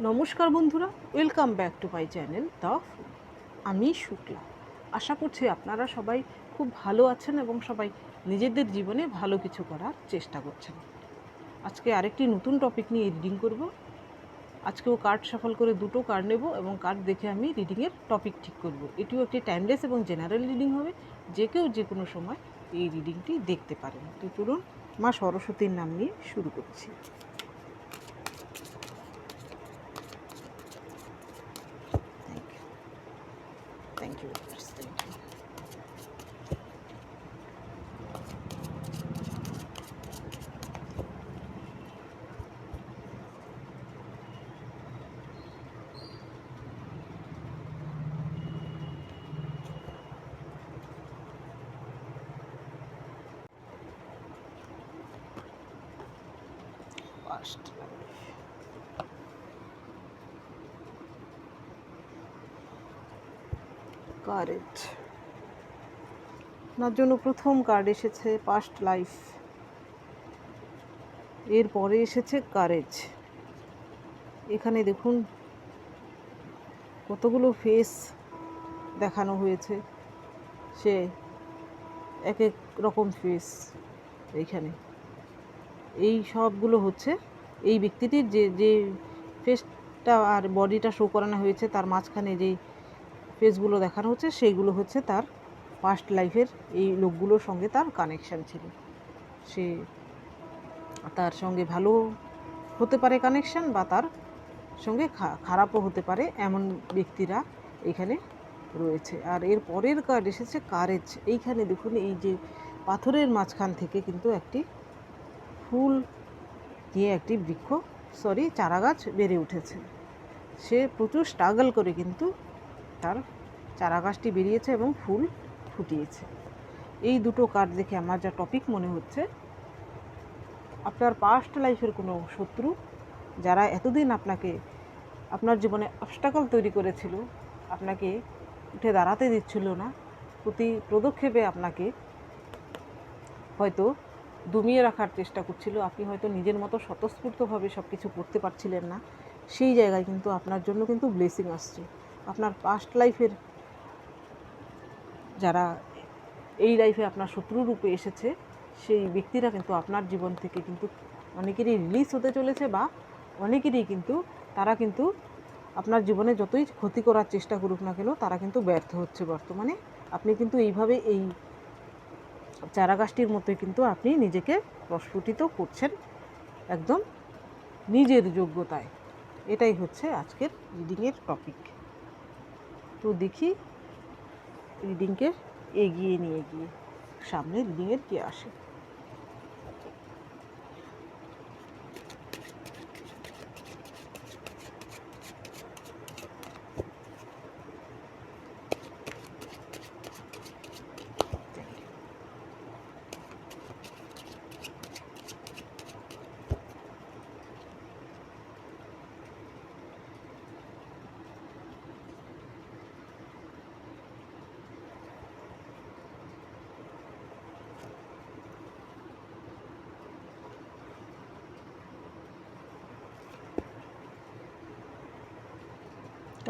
নমস্কার বন্ধুরা welcome back to my channel the আমি শুক্লা। আশা করছি আপনারা সবাই খুব ভালো আছেন এবং সবাই নিজেদের জীবনে ভালো কিছু করার চেষ্টা করছেন। আজকে আরেকটি নতুন টপিক নিয়ে রিডিং করব। আজকেও কার্ড সফল করে দুটো কার্ড নেব এবং কার্ড দেখে আমি রিডিংয়ের টপিক ঠিক করব। এটিও একটি টাইমলেস এবং জেনারেল রিডিং হবে। যে কেউ যে কোনো সময় এই রিডিংটি দেখতে পারেন। তো চলুন মা সরস্বতীর নাম নিয়ে শুরু করছি। First, কারেজ আপনার জন্য প্রথম কার্ড এসেছে পাস্ট লাইফ এরপরে এসেছে কারেজ এখানে দেখুন কতগুলো ফেস দেখানো হয়েছে। সে এক এক রকম ফেস এইখানে। এই সবগুলো হচ্ছে এই ব্যক্তিটির যে যে ফেসটা আর বডিটা শো করানো হয়েছে, তার মাঝখানে যেই ফেসগুলো দেখানো হচ্ছে সেইগুলো হচ্ছে তার পাস্ট লাইফের এই লোকগুলোর সঙ্গে তার কানেকশান ছিল। সে তার সঙ্গে ভালো হতে পারে কানেকশান বা তার সঙ্গে খারাপও হতে পারে এমন ব্যক্তিরা এখানে রয়েছে। আর এর পরের কার্ড এসেছে কারেজ এইখানে দেখুন, এই যে পাথরের মাঝখান থেকে কিন্তু একটি ফুল দিয়ে একটি বৃক্ষ সরি চারাগাছ বেড়ে উঠেছে। সে প্রচুর স্ট্রাগল করে কিন্তু তার চারা গাছটি বেরিয়েছে এবং ফুল ফুটিয়েছে। এই দুটো কার্ড দেখে আমার যা টপিক মনে হচ্ছে, আপনার পাস্ট লাইফের কোনো শত্রু যারা এতদিন আপনাকে আপনার জীবনে অবস্টাকল তৈরি করেছিল, আপনাকে উঠে দাঁড়াতে দিচ্ছিল না, প্রতি পদক্ষেপে আপনাকে হয়তো দমিয়ে রাখার চেষ্টা করছিল। আপনি হয়তো নিজের মতো স্বতঃস্ফূর্তভাবে সব কিছু করতে পারছিলেন না। সেই জায়গায় কিন্তু আপনার জন্য কিন্তু ব্লেসিং আসছে। আপনার পাস্ট লাইফের যারা এই লাইফে আপনার শত্রুরূপে এসেছে, সেই ব্যক্তিরা কিন্তু আপনার জীবন থেকে কিন্তু অনেকেরই রিলিজ হতে চলেছে বা অনেকেরই কিন্তু তারা কিন্তু আপনার জীবনে যতই ক্ষতি করার চেষ্টা করুক না কেন, তারা কিন্তু ব্যর্থ হচ্ছে বর্তমানে। আপনি কিন্তু এইভাবে এই চারা গাছটির মতোই কিন্তু আপনি নিজেকে প্রস্ফুটিত করছেন একদম নিজের যোগ্যতায়। এটাই হচ্ছে আজকের রিডিংয়ের টপিক তো দেখি রিডিংকে এগিয়ে নিয়ে গিয়ে সামনে রিডিংয়ের কে আসে।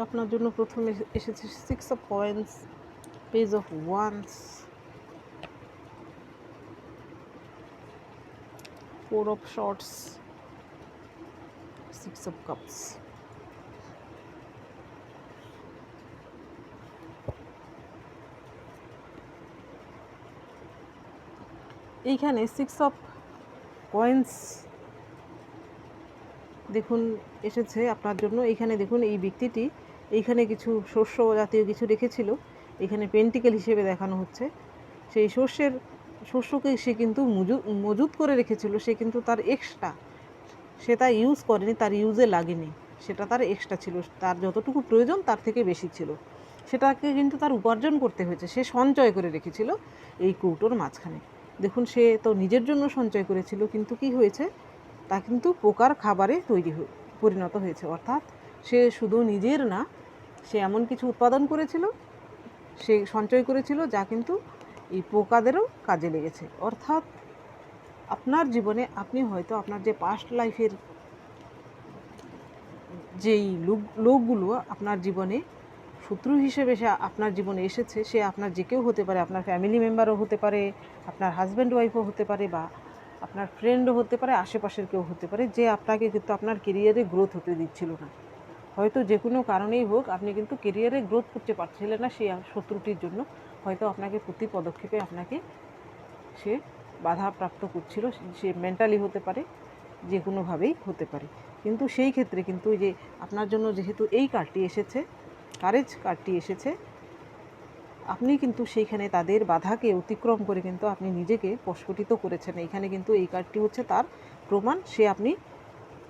আপনার জন্য প্রথমে এসেছে six of points page of wands four of swords six of cups এইখানে সিক্স অফ কয়েন্স দেখুন, এসেছে আপনার জন্য। এইখানে দেখুন, এই ব্যক্তিটি এইখানে কিছু শস্য জাতীয় কিছু রেখেছিল। এখানে পেন্টিকেল হিসেবে দেখানো হচ্ছে। সেই শস্যের, শস্যকে সে কিন্তু মজুত করে রেখেছিল। সে কিন্তু তার এক্সট্রা সে তা ইউজ করেনি, তার ইউজে লাগেনি। সেটা তার এক্সট্রা ছিল। তার যতটুকু প্রয়োজন তার থেকে বেশি ছিল। সেটাকে কিন্তু তার উপার্জন করতে হয়েছে। সে সঞ্চয় করে রেখেছিল এই কৌটোর মাঝখানে। দেখুন, সে তো নিজের জন্য সঞ্চয় করেছিল, কিন্তু কি হয়েছে? তা কিন্তু পোকার খাবারে তৈরি পরিণত হয়েছে। অর্থাৎ সে শুধু নিজের না সে এমন কিছু উৎপাদন করেছিল, সে সঞ্চয় করেছিল যা কিন্তু এই পোকাদেরও কাজে লেগেছে। অর্থাৎ আপনার জীবনে আপনি হয়তো আপনার যে পাস্ট লাইফের যেই লোক, লোকগুলো আপনার জীবনে শত্রু হিসেবে সে আপনার জীবনে এসেছে, সে আপনার যে কেউ হতে পারে, আপনার ফ্যামিলি মেম্বারও হতে পারে, আপনার হাজব্যান্ড ওয়াইফও হতে পারে বা আপনার ফ্রেন্ডও হতে পারে, আশেপাশের কেউ হতে পারে, যে আপনাকে কিন্তু আপনার কেরিয়ারে গ্রোথ হতে দিচ্ছিল না। হয়তো যে কোনো কারণেই হোক, আপনি কিন্তু কেরিয়ারে গ্রোথ করতে পারছিলেন না সেই শত্রুটির জন্য। হয়তো আপনাকে প্রতি পদক্ষেপে আপনাকে সে বাধাপ্রাপ্ত করছিল, সে মেন্টালি হতে পারে, যে কোনোভাবেই হতে পারে। কিন্তু সেই ক্ষেত্রে কিন্তু যে আপনার জন্য যেহেতু এই কার্ডটি এসেছে কারেজ কার্ডটি এসেছে, আপনি কিন্তু সেইখানে তাদের বাধাকে অতিক্রম করে কিন্তু আপনি নিজেকে প্রস্ফুটিত করেছেন। এইখানে কিন্তু এই কার্ডটি হচ্ছে তার প্রমাণ। সে আপনি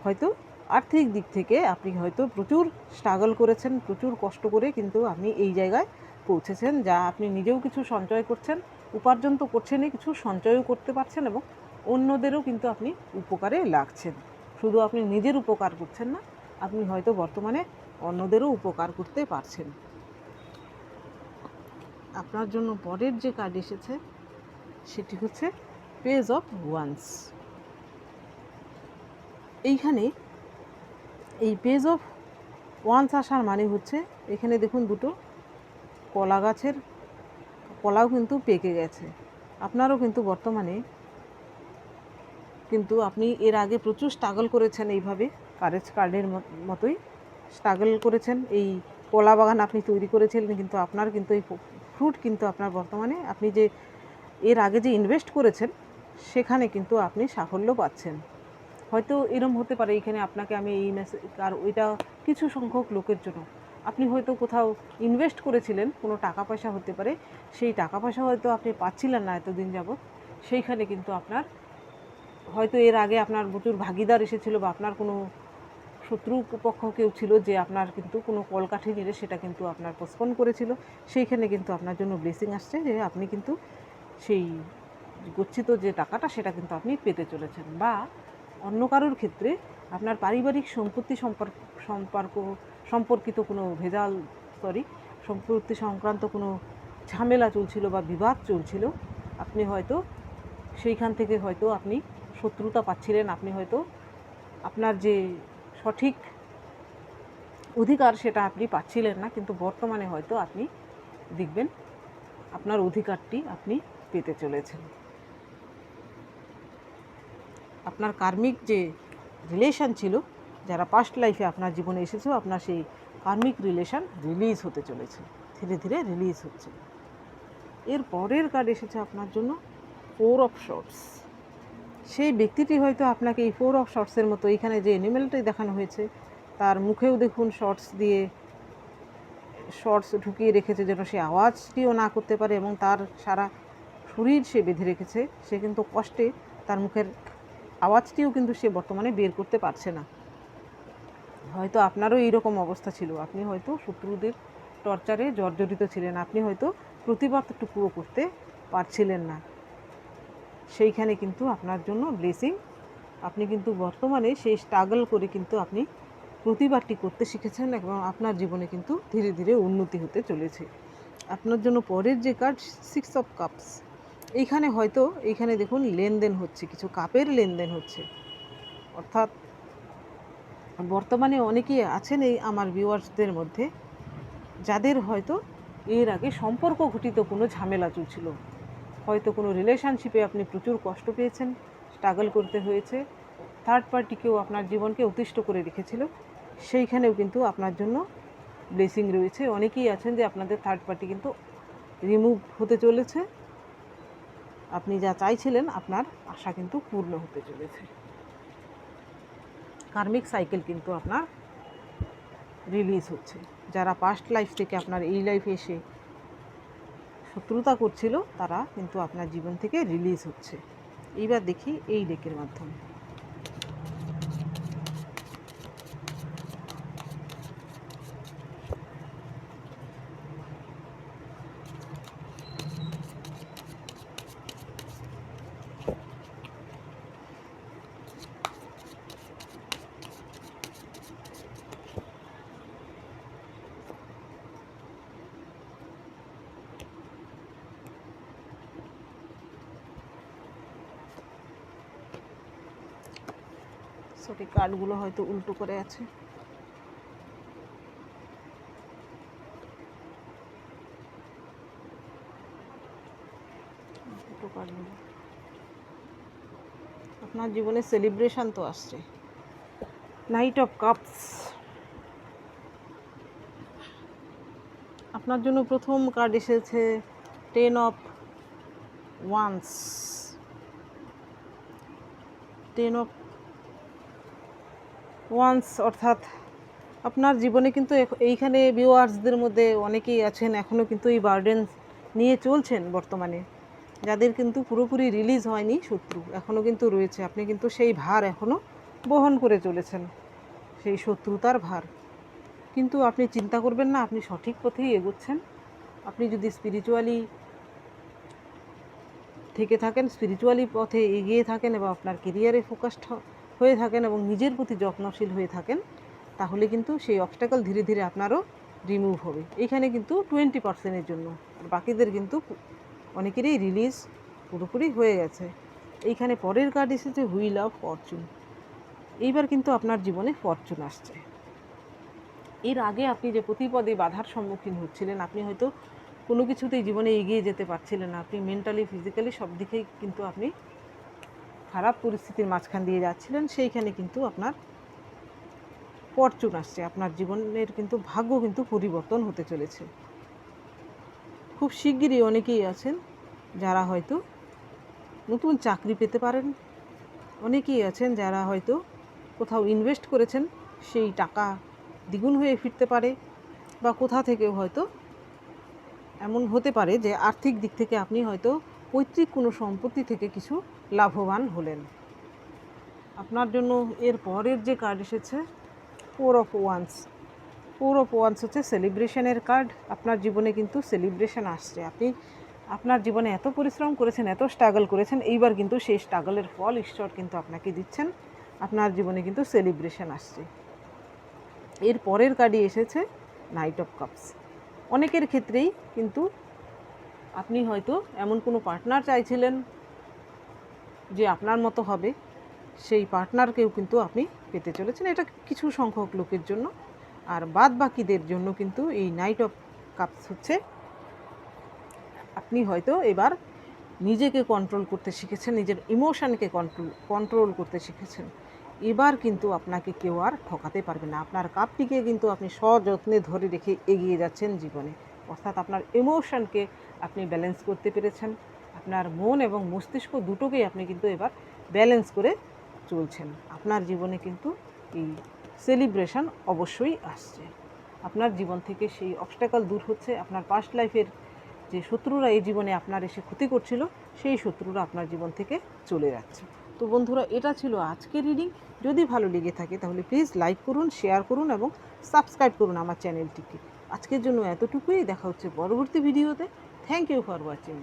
হয়তো আর্থিক দিক থেকে আপনি হয়তো প্রচুর স্ট্রাগল করেছেন, প্রচুর কষ্ট করে কিন্তু আপনি এই জায়গায় পৌঁছেছেন যা আপনি নিজেও কিছু সঞ্চয় করছেন, উপার্জন তো করছেনই, কিছু সঞ্চয়ও করতে পারছেন এবং অন্যদেরও কিন্তু আপনি উপকারে লাগছেন। শুধু আপনি নিজের উপকার করছেন না, আপনি হয়তো বর্তমানে অন্যদেরও উপকার করতে পারছেন। আপনার জন্য পরের যে কার্ড এসেছে, সেটি হচ্ছে পেজ অফ ওয়ান্স এইখানে এই পেজ অফ ওয়ান্স আসার মানে হচ্ছে এখানে দেখুন দুটো কলা গাছের কলাও কিন্তু পেকে গেছে। আপনারও কিন্তু বর্তমানে কিন্তু আপনি এর আগে প্রচুর স্ট্রাগল করেছেন এইভাবে, কারেজ কার্ডের মতোই স্ট্রাগল করেছেন। এই কলা বাগান আপনি তৈরি করেছিলেন কিন্তু আপনার কিন্তু এই ফ্রুট কিন্তু আপনার বর্তমানে আপনি যে এর আগে যে ইনভেস্ট করেছেন, সেখানে কিন্তু আপনি সাফল্য পাচ্ছেন। হয়তো এরম হতে পারে এখানে আপনাকে আমি এই মেসেজ আর ওইটা কিছু সংখ্যক লোকের জন্য। আপনি হয়তো কোথাও ইনভেস্ট করেছিলেন, কোনো টাকা পয়সা হতে পারে, সেই টাকা পয়সা হয়তো আপনি পাচ্ছিলেন না এতদিন যাবৎ। সেইখানে কিন্তু আপনার হয়তো এর আগে আপনার প্রচুর ভাগিদার এসেছিল বা আপনার কোনো শত্রু পক্ষ কেউ ছিল যে আপনার কিন্তু কোনো কলকাঠি নিলে সেটা কিন্তু আপনার পোস্টপন করেছিল। সেইখানে কিন্তু আপনার জন্য ব্লেসিং আসছে যে আপনি কিন্তু সেই গচ্ছিত যে টাকাটা সেটা কিন্তু আপনি পেতে চলেছেন। বা অন্য কারোর ক্ষেত্রে আপনার পারিবারিক সম্পত্তি সম্পর্ক সম্পর্ক, সম্পর্কিত কোনো ভেজাল সরি সম্পত্তি সংক্রান্ত কোনো ঝামেলা চলছিল বা বিবাদ চলছিল, আপনি হয়তো সেইখান থেকে হয়তো আপনি শত্রুতা পাচ্ছিলেন, আপনি হয়তো আপনার যে সঠিক অধিকার সেটা আপনি পাচ্ছিলেন না, কিন্তু বর্তমানে হয়তো আপনি দেখবেন আপনার অধিকারটি আপনি পেতে চলেছেন। আপনার কার্মিক যে রিলেশন ছিল, যারা পাস্ট লাইফে আপনার জীবনে এসেছে আপনার সেই কার্মিক রিলেশন রিলিজ হতে চলেছে, ধীরে ধীরে রিলিজ হচ্ছে। এর পরের কার্ড এসেছে আপনার জন্য ফোর অফ শর্টস সেই ব্যক্তিটি হয়তো আপনাকে এই ফোর অফ শর্টসের মতো এখানে যে অ্যানিমেলটাই দেখানো হয়েছে, তার মুখেও দেখুন শর্টস দিয়ে শর্টস ঢুকিয়ে রেখেছে যেন সে আওয়াজটিও না করতে পারে এবং তার সারা শরীর সে বেঁধে রেখেছে। সে কিন্তু কষ্টে তার মুখের আওয়াজটিও কিন্তু সে বর্তমানে বের করতে পারছে না। হয়তো আপনারও এইরকম অবস্থা ছিল। আপনি হয়তো শত্রুদের টর্চারে জর্জরিত ছিলেন। আপনি হয়তো প্রতিবাদটুকুও করতে পারছিলেন না। সেইখানে কিন্তু আপনার জন্য ব্লেসিং। আপনি কিন্তু বর্তমানে সেই স্ট্রাগল করে কিন্তু আপনি প্রতিবাদটি করতে শিখেছেন এবং আপনার জীবনে কিন্তু ধীরে ধীরে উন্নতি হতে চলেছে। আপনার জন্য পরের যে কার্ড, সিক্স অফ কাপস। এইখানে হয়তো, এইখানে দেখুন লেনদেন হচ্ছে, কিছু কাপের লেনদেন হচ্ছে। অর্থাৎ বর্তমানে অনেকেই আছেন এই আমার ভিউয়ার্সদের মধ্যে, যাদের হয়তো এর আগে সম্পর্ক ঘটিত কোনো ঝামেলা চলছিল। হয়তো কোনো রিলেশনশিপে আপনি প্রচুর কষ্ট পেয়েছেন স্ট্রাগল করতে হয়েছে থার্ড পার্টিকেও আপনার জীবনকে অতিষ্ঠ করে রেখেছিল, সেইখানেও কিন্তু আপনার জন্য ব্লেসিং রয়েছে। অনেকেই আছেন যে আপনাদের থার্ড পার্টি কিন্তু রিমুভ হতে চলেছে। আপনি যা চাইছিলেন, আপনার আশা কিন্তু পূর্ণ হতে চলেছে। কার্মিক সাইকেল কিন্তু আপনার রিলিজ হচ্ছে। যারা পাস্ট লাইফ থেকে আপনার এই লাইফে এসে শত্রুতা করছিল, তারা কিন্তু আপনার জীবন থেকে রিলিজ হচ্ছে। এইবার দেখি এই ডেকের মাধ্যমে। সেটি কার্ডগুলো হয়তো উল্টো করে আছে। আপনার জীবনে সেলিব্রেশন তো আসছে। নাইট অফ কাপস আপনার জন্য প্রথম কার্ড এসেছে ten of wands ten of wands অর্থাৎ আপনার জীবনে কিন্তু এইখানে ভিউয়ার্সদের মধ্যে অনেকেই আছেন এখনও কিন্তু এই বার্ডেন নিয়ে চলছেন বর্তমানে। যাদের কিন্তু পুরোপুরি রিলিজ হয়নি শত্রু এখনও কিন্তু রয়েছে। আপনি কিন্তু সেই ভার এখনও বহন করে চলেছেন, সেই শত্রুতার ভার। কিন্তু আপনি চিন্তা করবেন না, আপনি সঠিক পথেই এগোচ্ছেন। আপনি যদি স্পিরিচুয়ালি থেকে থাকেন স্পিরিচুয়ালি পথে এগিয়ে থাকেন এবং আপনার কেরিয়ারে ফোকাসড হয়ে থাকেন এবং নিজের প্রতি যত্নশীল হয়ে থাকেন, তাহলে কিন্তু সেই অবস্টাকল ধীরে ধীরে আপনারও রিমুভ হবে। এইখানে কিন্তু টোয়েন্টি পার্সেন্টের জন্য। আর বাকিদের কিন্তু অনেকেরই রিলিজ পুরোপুরি হয়ে গেছে। এইখানে পরের কার্ড এসেছে হুইল অফ ফরচুন এইবার কিন্তু আপনার জীবনে ফরচুন আসছে। এর আগে আপনি যে প্রতিপদে বাধার সম্মুখীন হচ্ছিলেন, আপনি হয়তো কোনো কিছুতেই জীবনে এগিয়ে যেতে পারছিলেন না। আপনি মেন্টালি ফিজিক্যালি সব দিকেই কিন্তু আপনি খারাপ পরিস্থিতির মাঝখান দিয়ে যাচ্ছিলেন, সেইখানে কিন্তু আপনার ফরচুন আসছে। আপনার জীবনের কিন্তু ভাগ্য কিন্তু পরিবর্তন হতে চলেছে। খুব শিগগিরই অনেকেই আছেন যারা হয়তো নতুন চাকরি পেতে পারেন। অনেকেই আছেন যারা হয়তো কোথাও ইনভেস্ট করেছেন, সেই টাকা দ্বিগুণ হয়ে ফিরতে পারে বা কোথা থেকেও হয়তো এমন হতে পারে যে আর্থিক দিক থেকে আপনি হয়তো পৈতৃক কোনো সম্পত্তি থেকে কিছু লাভবান হলেন। আপনার জন্য এর পরের যে কার্ড এসেছে four of wands four of wands হচ্ছে সেলিব্রেশনের কার্ড আপনার জীবনে কিন্তু সেলিব্রেশন আসছে। আপনি আপনার জীবনে এত পরিশ্রম করেছেন, এত স্ট্রাগল করেছেন, এইবার কিন্তু সেই স্ট্রাগলের ফল ঈশ্বর কিন্তু আপনাকে দিচ্ছেন। আপনার জীবনে কিন্তু সেলিব্রেশন আসছে। এর পরের কার্ডই এসেছে নাইট অফ কাপস অনেকের ক্ষেত্রেই কিন্তু আপনি হয়তো এমন কোনো পার্টনার চাইছিলেন যে আপনার মতো হবে, সেই পার্টনারকেও কিন্তু আপনি পেতে চলেছেন। এটা কিছু সংখ্যক লোকের জন্য। আর বাদ বাকিদের জন্য কিন্তু এই নাইট অফ কাপস হচ্ছে, আপনি হয়তো এবার নিজেকে কন্ট্রোল করতে শিখেছেন, নিজের ইমোশনকে কন্ট্রোল কন্ট্রোল করতে শিখেছেন। এবার কিন্তু আপনাকে কেউ আর ঠকাতে পারবে না। আপনার কাপটিকে কিন্তু আপনি সযত্নে ধরে রেখে এগিয়ে যাচ্ছেন জীবনে। অর্থাৎ আপনার ইমোশনকে আপনি ব্যালেন্স করতে পেরেছেন। আপনার মন এবং মস্তিষ্ক দুটোকেই আপনি কিন্তু এবার ব্যালেন্স করে চলছেন। আপনার জীবনে কিন্তু এই সেলিব্রেশন অবশ্যই আসছে। আপনার জীবন থেকে সেই অবস্টাকল দূর হচ্ছে, আপনার পাস্ট লাইফের যে শত্রুরা এই জীবনে আপনার এসে ক্ষতি করছিল, সেই শত্রুরা আপনার জীবন থেকে চলে যাচ্ছে। তো বন্ধুরা, এটা ছিল আজকের রিডিং যদি ভালো লেগে থাকে তাহলে প্লিজ লাইক করুন শেয়ার করুন এবং সাবস্ক্রাইব করুন আমার চ্যানেলটিকে আজকের জন্য এতটুকুই, দেখা হচ্ছে পরবর্তী ভিডিওতে থ্যাংক ইউ ফর ওয়াচিং